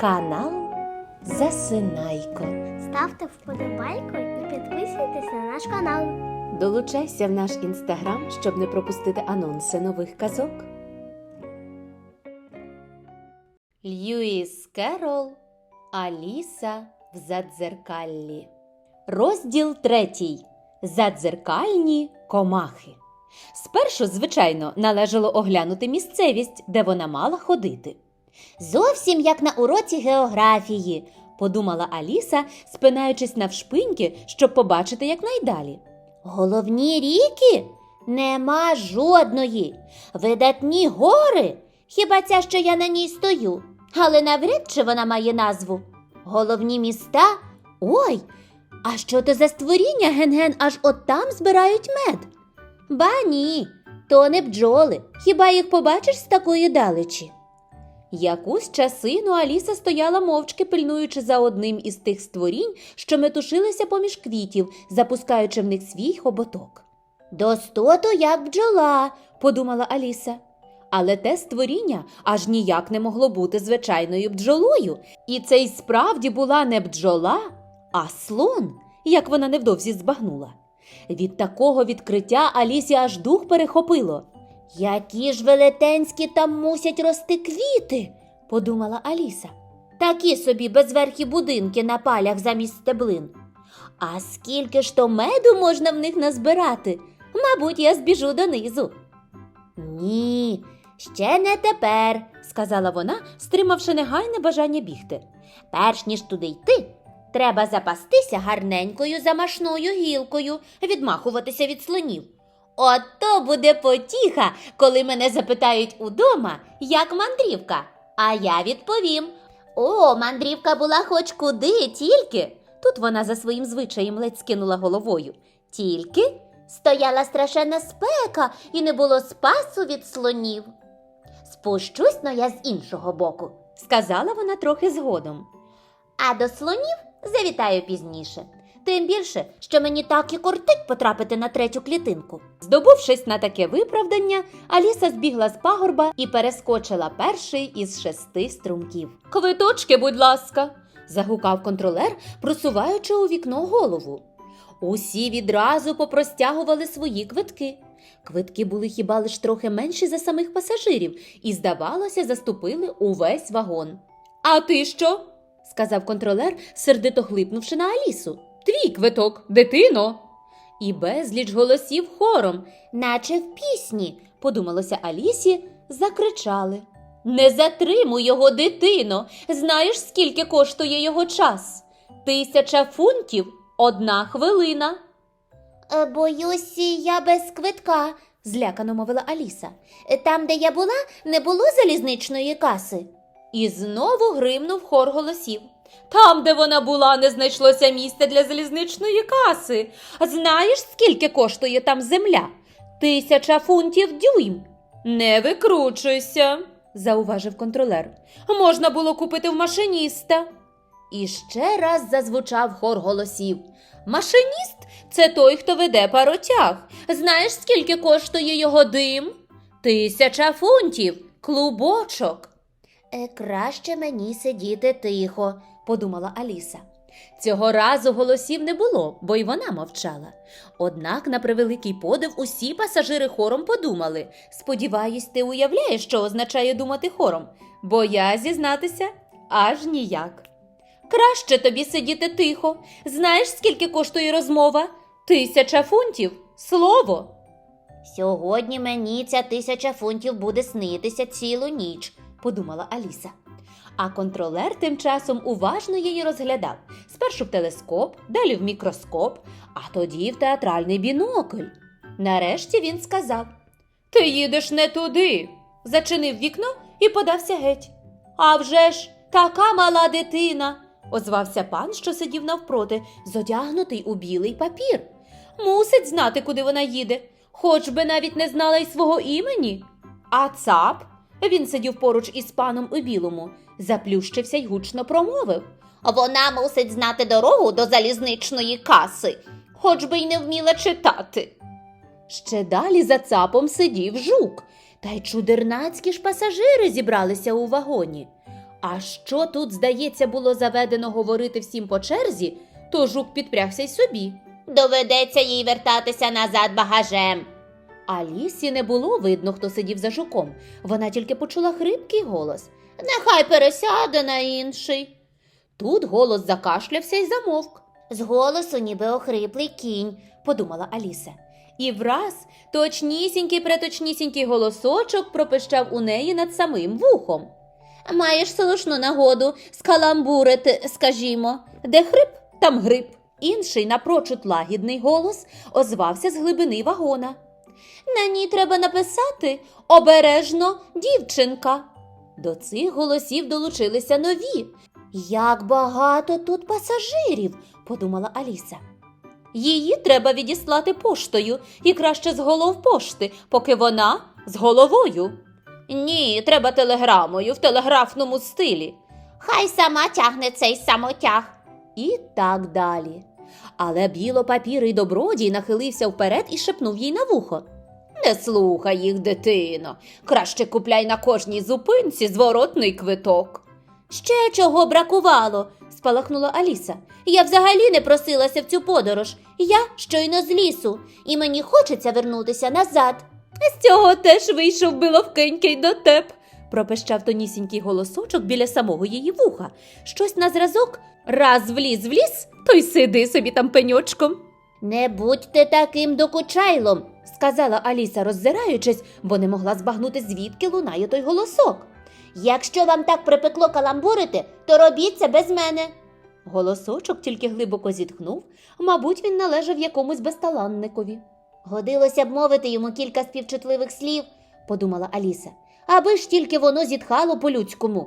Канал Засинайко. Ставте вподобайку і підписуйтесь на наш канал. Долучайся в наш інстаграм, щоб не пропустити анонси нових казок. Льюіс Керол Аліса в задзеркаллі. Розділ третій. Задзеркальні комахи. Спершу, звичайно, належало оглянути місцевість, де вона мала ходити. Зовсім як на уроці географії, подумала Аліса, спинаючись навшпиньки, щоб побачити якнайдалі. Головні ріки? Нема жодної. Видатні гори. Хіба ця, що я на ній стою, але навряд чи вона має назву. Головні міста? Ой, а що то за створіння ген-ген аж от там збирають мед? Ба ні, то не бджоли. Хіба їх побачиш з такої далечі? Якусь часину Аліса стояла мовчки, пильнуючи за одним із тих створінь, що метушилися поміж квітів, запускаючи в них свій хоботок. Достото як бджола, подумала Аліса. Але те створіння аж ніяк не могло бути звичайною бджолою, і це й справді була не бджола, а слон, як вона невдовзі збагнула. Від такого відкриття Алісі аж дух перехопило. Які ж велетенські там мусять рости квіти, подумала Аліса. Такі собі безверхі будинки на палях замість стеблин. А скільки ж то меду можна в них назбирати? Мабуть, я збіжу донизу. Ні, ще не тепер, сказала вона, стримавши негайне бажання бігти. Перш ніж туди йти, треба запастися гарненькою замашною гілкою, відмахуватися від слонів. Ото буде потіха, коли мене запитають удома, як мандрівка. А я відповім: О, мандрівка була хоч куди, тільки. Тут вона за своїм звичаєм ледь скинула головою. Тільки стояла страшенна спека і не було спасу від слонів. Спущусь но я з іншого боку, сказала вона трохи згодом. А до слонів завітаю пізніше. Тим більше, що мені так і кортить потрапити на третю клітинку. Здобувшись на таке виправдання, Аліса збігла з пагорба і перескочила перший із шести струмків. Квиточки, будь ласка, загукав контролер, просуваючи у вікно голову. Усі відразу попростягували свої квитки. Квитки були хіба лиш трохи менші за самих пасажирів і, здавалося, заступили увесь вагон. А ти що? сказав контролер, сердито глипнувши на Алісу. Твій квиток, дитино. І безліч голосів хором, наче в пісні, подумалося Алісі, закричали. Не затримуй його, дитино. Знаєш, скільки коштує його час? Тисяча фунтів одна хвилина. Е, Боюсь, я без квитка, злякано мовила Аліса. Там, де я була, не було залізничної каси. І знову гримнув хор голосів. Там, де вона була, не знайшлося місця для залізничної каси. Знаєш, скільки коштує там земля? Тисяча фунтів дюйм. Не викручуйся, зауважив контролер. Можна було купити в машиніста. І ще раз зазвучав хор голосів. Машиніст це той, хто веде паротяг. Знаєш, скільки коштує його дим? Тисяча фунтів, клубочок. Е, краще мені сидіти тихо, подумала Аліса. Цього разу голосів не було, бо й вона мовчала. Однак, на превеликий подив, усі пасажири хором подумали. Сподіваюсь, ти уявляєш, що означає думати хором, бо я зізнатися аж ніяк. Краще тобі сидіти тихо. Знаєш, скільки коштує розмова? Тисяча фунтів. Слово. Сьогодні мені ця тисяча фунтів буде снитися цілу ніч, подумала Аліса. А контролер тим часом уважно її розглядав спершу в телескоп, далі в мікроскоп, а тоді в театральний бінокль. Нарешті він сказав: Ти їдеш не туди. Зачинив вікно і подався геть. «А вже ж, така мала дитина, озвався пан, що сидів навпроти, зодягнутий у білий папір. Мусить знати, куди вона їде, хоч би навіть не знала й свого імені. А цап, він сидів поруч із паном у білому, заплющився й гучно промовив. Вона мусить знати дорогу до залізничної каси, хоч би й не вміла читати. Ще далі за цапом сидів жук, та й чудернацькі ж пасажири зібралися у вагоні. А що тут, здається, було заведено говорити всім по черзі, то жук підпрягся й собі. Доведеться їй вертатися назад багажем. Алісі не було видно, хто сидів за жуком. Вона тільки почула хрипкий голос. Нехай пересяде на інший. Тут голос закашлявся і замовк. З голосу ніби охриплий кінь, подумала Аліса. І враз точнісінький преточнісінький голосочок пропищав у неї над самим вухом. Маєш слушну нагоду скаламбурити, скажімо, де хрип, там грип. Інший напрочуд лагідний голос озвався з глибини вагона. На ній треба написати обережно дівчинка. До цих голосів долучилися нові. Як багато тут пасажирів, подумала Аліса. Її треба відіслати поштою і краще з голов пошти, поки вона з головою. Ні, треба телеграмою в телеграфному стилі. Хай сама тягне цей самотяг. І так далі. Але білопапірий добродій нахилився вперед і шепнув їй на вухо. Не слухай їх, дитино. Краще купляй на кожній зупинці зворотний квиток. Ще чого бракувало, спалахнула Аліса. Я взагалі не просилася в цю подорож. Я щойно з лісу, і мені хочеться вернутися назад. З цього теж вийшов биловкенький дотеп, пропищав тонісінький голосочок біля самого її вуха. Щось на зразок раз вліз в ліс, то й сиди собі там пеньочком. Не будьте таким докучайлом, сказала Аліса, роззираючись, бо не могла збагнути, звідки лунає той голосок. Якщо вам так припекло каламбурити, то робіть це без мене. Голосочок тільки глибоко зітхнув, мабуть, він належав якомусь безталанникові. Годилося б мовити йому кілька співчутливих слів, подумала Аліса, аби ж тільки воно зітхало по-людському.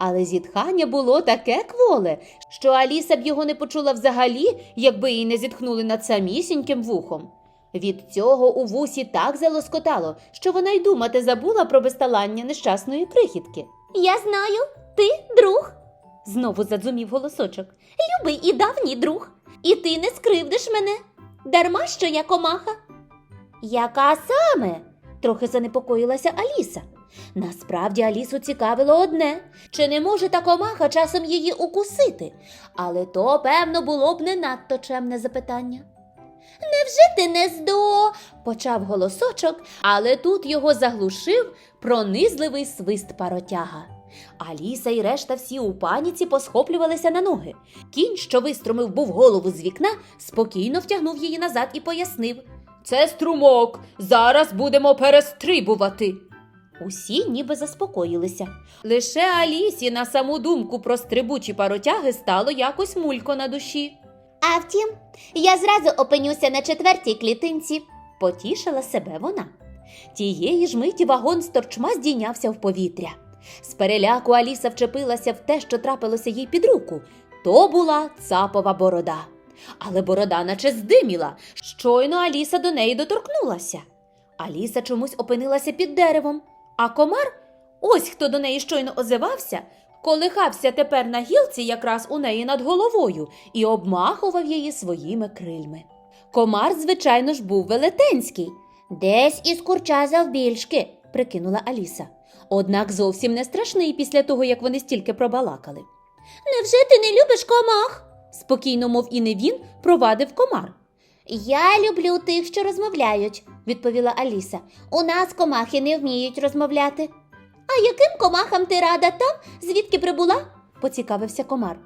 Але зітхання було таке кволе, що Аліса б його не почула взагалі, якби їй не зітхнули над самісіньким вухом. Від цього у вусі так залоскотало, що вона й думати забула про безталання нещасної крихітки. Я знаю, ти друг, знову задзумів голосочок. Любий і давній друг, і ти не скривдиш мене. Дарма що я комаха. Яка саме? трохи занепокоїлася Аліса. Насправді Алісу цікавило одне чи не може та комаха часом її укусити? Але то, певно, було б не надто чемне запитання. Невже ти не здо? почав голосочок, але тут його заглушив пронизливий свист паротяга. Аліса і решта всі у паніці посхоплювалися на ноги. Кінь, що виструмив був голову з вікна, спокійно втягнув її назад і пояснив Це струмок, зараз будемо перестрибувати. Усі ніби заспокоїлися. Лише Алісі на саму думку про стрибучі паротяги стало якось мулько на душі. А втім, я зразу опинюся на четвертій клітинці, потішила себе вона. Тієї ж миті вагон з торчма здійнявся в повітря. З переляку Аліса вчепилася в те, що трапилося їй під руку. То була цапова борода. Але борода наче здиміла. Щойно Аліса до неї доторкнулася. Аліса чомусь опинилася під деревом, а комар, ось хто до неї щойно озивався, колихався тепер на гілці якраз у неї над головою і обмахував її своїми крильми. Комар, звичайно ж, був велетенський, десь із курча завбільшки, прикинула Аліса. Однак зовсім не страшний після того, як вони стільки пробалакали. Невже ти не любиш комах? спокійно, мов і не він, провадив комар. Я люблю тих, що розмовляють, відповіла Аліса. У нас комахи не вміють розмовляти. А яким комахам ти рада там, звідки прибула? поцікавився комар.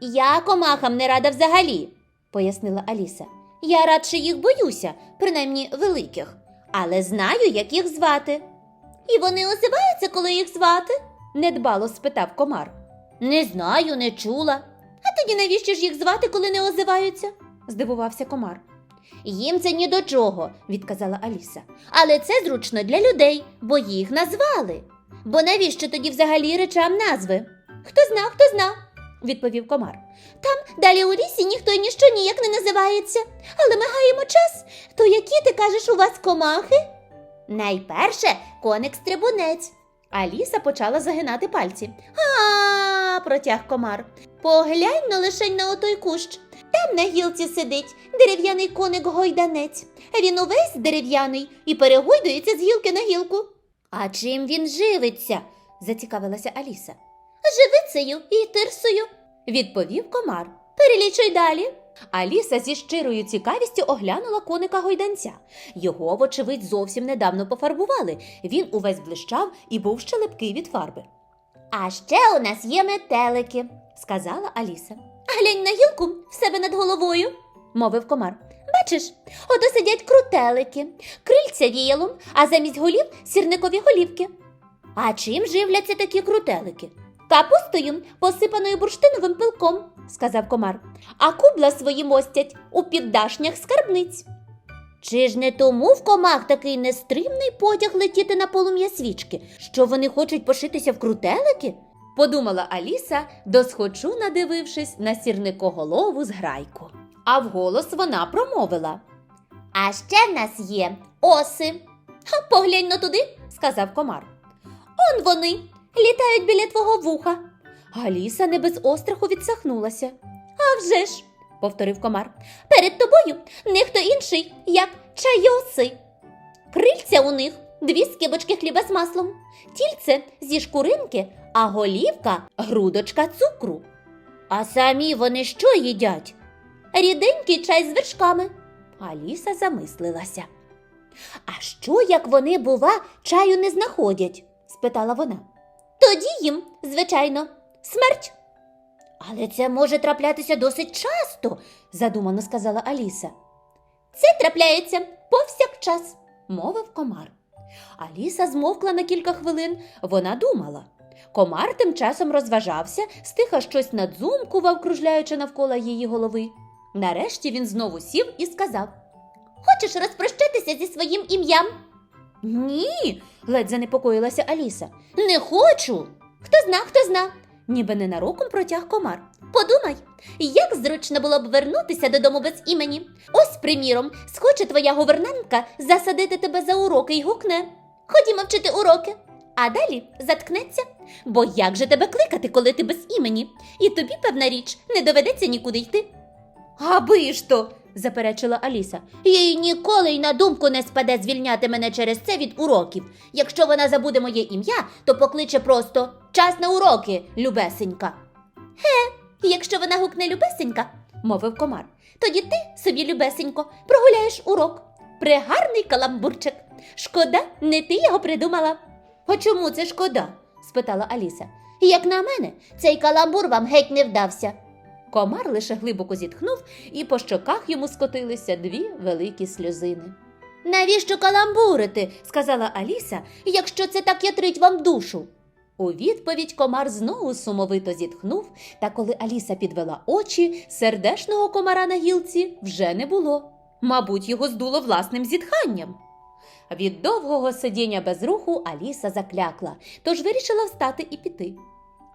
Я комахам не рада взагалі, пояснила Аліса. Я радше їх боюся, принаймні великих, але знаю, як їх звати. І вони озиваються, коли їх звати? недбало спитав комар. Не знаю, не чула. А тоді навіщо ж їх звати, коли не озиваються? здивувався комар. Їм це ні до чого, відказала Аліса. Але це зручно для людей, бо їх назвали. Бо навіщо тоді взагалі речам назви? Хто зна, хто зна, відповів комар. Там далі у лісі ніхто і ніщо ніяк не називається. Але ми гаємо час. То які ти кажеш у вас комахи? Найперше коник стрибунець. Аліса почала загинати пальці. А, протяг комар. Поглянь но лишень на отой кущ. Там на гілці сидить дерев'яний коник гойданець. Він увесь дерев'яний і перегойдується з гілки на гілку. А чим він живиться? зацікавилася Аліса. Живицею і тирсою, відповів комар. Перелічуй далі. Аліса зі щирою цікавістю оглянула коника гойданця. Його, вочевидь, зовсім недавно пофарбували. Він увесь блищав і був ще липкий від фарби. А ще у нас є метелики, сказала Аліса. Глянь на гілку в себе над головою, мовив комар. Бачиш, ото сидять крутелики, крильця віялом, а замість голів сірникові голівки. А чим живляться такі крутелики? Капустою, посипаною бурштиновим пилком, сказав комар, а кубла свої мостять у піддашнях скарбниць. Чи ж не тому в комах такий нестримний потяг летіти на полум'я свічки, що вони хочуть пошитися в крутелики? Подумала Аліса, досхочу надивившись на сірникоголову зграйку. А вголос вона промовила. А ще в нас є оси. Поглянь но туди, сказав комар. Он вони літають біля твого вуха. Аліса не без остраху відсахнулася. «А вже ж», – повторив комар, перед тобою ніхто інший, як чайоси. Крильця у них дві скибочки хліба з маслом, тільце зі шкуринки, а голівка грудочка цукру. А самі вони що їдять? Ріденький чай з вершками. Аліса замислилася. А що, як вони, бува, чаю не знаходять? спитала вона. Тоді їм, звичайно, смерть. Але це може траплятися досить часто, задумано сказала Аліса. Це трапляється повсякчас, мовив комар. Аліса змовкла на кілька хвилин, вона думала. Комар тим часом розважався, стиха щось надзумкував, кружляючи навколо її голови. Нарешті він знову сів і сказав: Хочеш розпрощатися зі своїм ім'ям? Ні, ледь занепокоїлася Аліса. Не хочу. Хто зна, хто зна, ніби ненароком протяг комар. Подумай, як зручно було б вернутися додому без імені. Ось, приміром, схоче твоя гувернантка засадити тебе за уроки й гукне. Ходімо вчити уроки. А далі заткнеться. Бо як же тебе кликати, коли ти без імені? І тобі, певна річ, не доведеться нікуди йти. Аби ж то, заперечила Аліса. Їй ніколи й на думку не спаде звільняти мене через це від уроків. Якщо вона забуде моє ім'я, то покличе просто час на уроки, любесенька. Ге, якщо вона гукне любесенька, мовив комар, тоді ти собі, любесенько, прогуляєш урок. Пригарний каламбурчик. Шкода, не ти його придумала. А чому це шкода? спитала Аліса. Як на мене, цей каламбур вам геть не вдався. Комар лише глибоко зітхнув, і по щоках йому скотилися дві великі сльозини. Навіщо каламбурити? сказала Аліса, якщо це так ятрить вам душу. У відповідь комар знову сумовито зітхнув, та коли Аліса підвела очі, сердешного комара на гілці вже не було. Мабуть, його здуло власним зітханням. Від довгого сидіння без руху Аліса заклякла, тож вирішила встати і піти.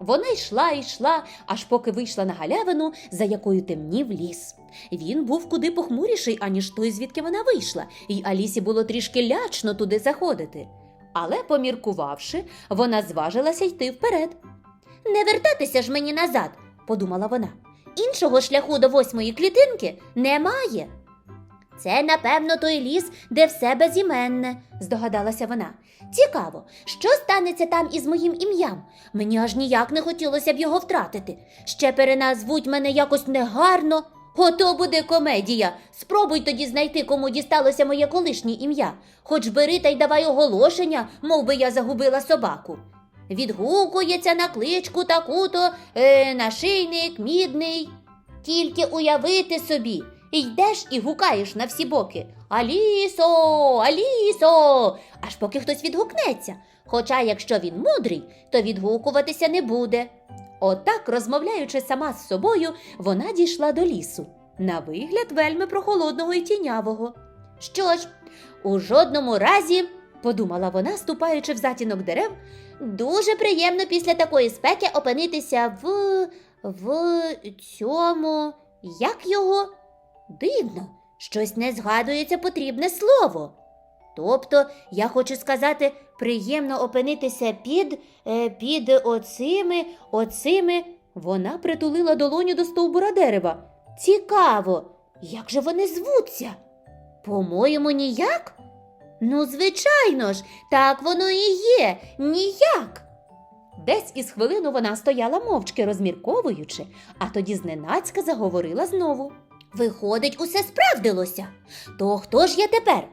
Вона йшла і йшла, аж поки вийшла на галявину, за якою темнів ліс. Він був куди похмуріший, аніж той, звідки вона вийшла, і Алісі було трішки лячно туди заходити. Але, поміркувавши, вона зважилася йти вперед. Не вертатися ж мені назад, подумала вона. Іншого шляху до восьмої клітинки немає. Це, напевно, той ліс, де все безіменне, здогадалася вона. Цікаво, що станеться там із моїм ім'ям? Мені аж ніяк не хотілося б його втратити. Ще переназвуть мене якось негарно. Ото буде комедія. Спробуй тоді знайти, кому дісталося моє колишнє ім'я. Хоч бери та й давай оголошення, мов би я загубила собаку. Відгукується на кличку таку-то е, нашийник мідний. Тільки уявити собі, йдеш і гукаєш на всі боки. Алісо, Алісо, аж поки хтось відгукнеться. Хоча, якщо він мудрий, то відгукуватися не буде. Отак, розмовляючи сама з собою, вона дійшла до лісу. На вигляд вельми прохолодного і тінявого. Що ж, у жодному разі, подумала вона, ступаючи в затінок дерев, дуже приємно після такої спеки опинитися в. в цьому. Як його? Дивно, щось не згадується потрібне слово. Тобто, я хочу сказати, приємно опинитися під, е, під оцими, оцими. Вона притулила долоню до стовбура дерева. Цікаво, як же вони звуться? По-моєму, ніяк? Ну, звичайно ж, так воно і є, ніяк. Десь із хвилину вона стояла мовчки, розмірковуючи, а тоді зненацька заговорила знову. Виходить, усе справдилося. То хто ж я тепер?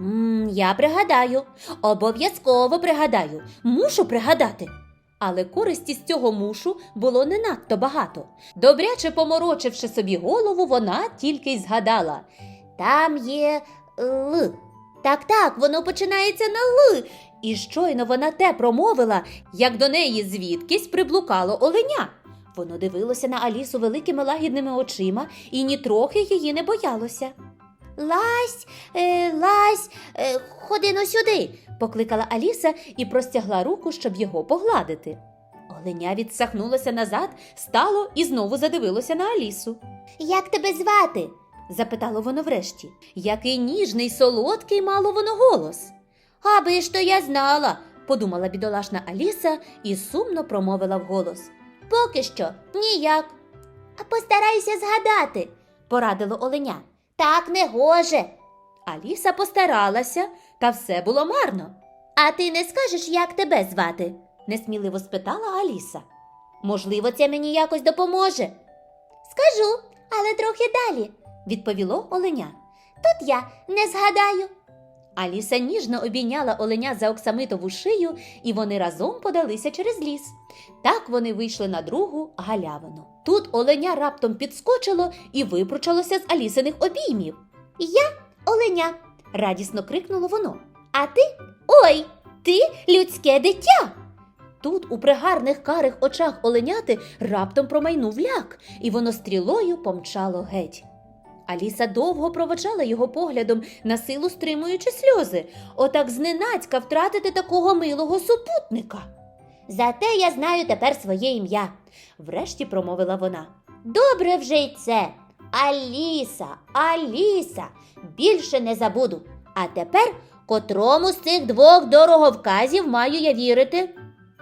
М я пригадаю, обов'язково пригадаю, мушу пригадати. Але користі з цього мушу було не надто багато. Добряче поморочивши собі голову, вона тільки й згадала. Там є Л. Так, так, воно починається на Л. І щойно вона те промовила, як до неї звідкись приблукало оленя. Воно дивилося на Алісу великими лагідними очима і нітрохи її не боялося. Лась, е, лась, е, ходи но сюди, покликала Аліса і простягла руку, щоб його погладити. Оленя відсахнулося назад, стало і знову задивилося на Алісу. Як тебе звати? запитало воно врешті. Який ніжний, солодкий мало воно голос. Аби ж то я знала, подумала бідолашна Аліса і сумно промовила вголос. Поки що ніяк. А постарайся згадати, порадило оленя. Так не гоже. Аліса постаралася, та все було марно. А ти не скажеш, як тебе звати? несміливо спитала Аліса. Можливо, це мені якось допоможе. Скажу, але трохи далі, відповіло оленя. Тут я не згадаю. Аліса ніжно обійняла оленя за оксамитову шию, і вони разом подалися через ліс. Так вони вийшли на другу галявину. Тут оленя раптом підскочило і випручалося з Алісиних обіймів. Я оленя, радісно крикнуло воно. А ти ой, ти людське дитя. Тут у пригарних карих очах оленяти раптом промайнув ляк, і воно стрілою помчало геть. Аліса довго проводжала його поглядом, на силу стримуючи сльози, отак зненацька втратити такого милого супутника. Зате я знаю тепер своє ім'я, врешті промовила вона. Добре вже й це. Аліса, Аліса, більше не забуду. А тепер котрому з цих двох дороговказів маю я вірити?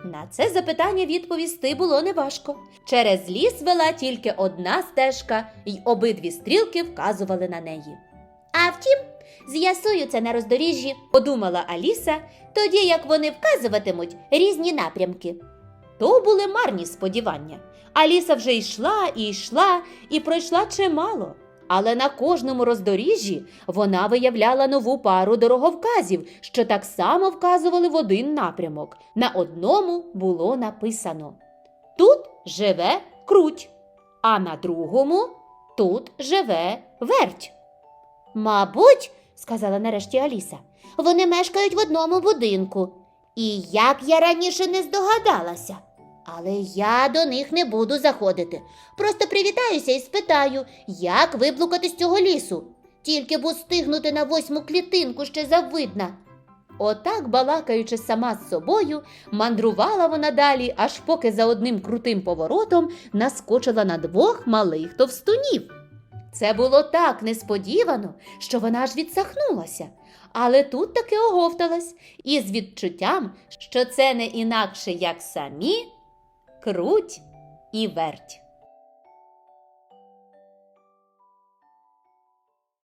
На це запитання відповісти було неважко. Через ліс вела тільки одна стежка, й обидві стрілки вказували на неї. А втім, з'ясую це на роздоріжжі, подумала Аліса, тоді як вони вказуватимуть різні напрямки. То були марні сподівання. Аліса вже йшла і йшла, і пройшла чимало. Але на кожному роздоріжжі вона виявляла нову пару дороговказів, що так само вказували в один напрямок. На одному було написано Тут живе круть, а на другому тут живе верть. Мабуть, сказала нарешті Аліса, вони мешкають в одному будинку. І як я раніше не здогадалася. Але я до них не буду заходити. Просто привітаюся і спитаю, як виблукати з цього лісу. Тільки б устигнути на восьму клітинку ще завидна. Отак, балакаючи сама з собою, мандрувала вона далі, аж поки за одним крутим поворотом наскочила на двох малих товстунів. Це було так несподівано, що вона аж відсахнулася, але тут таки оговталась із відчуттям, що це не інакше, як самі круть і верть.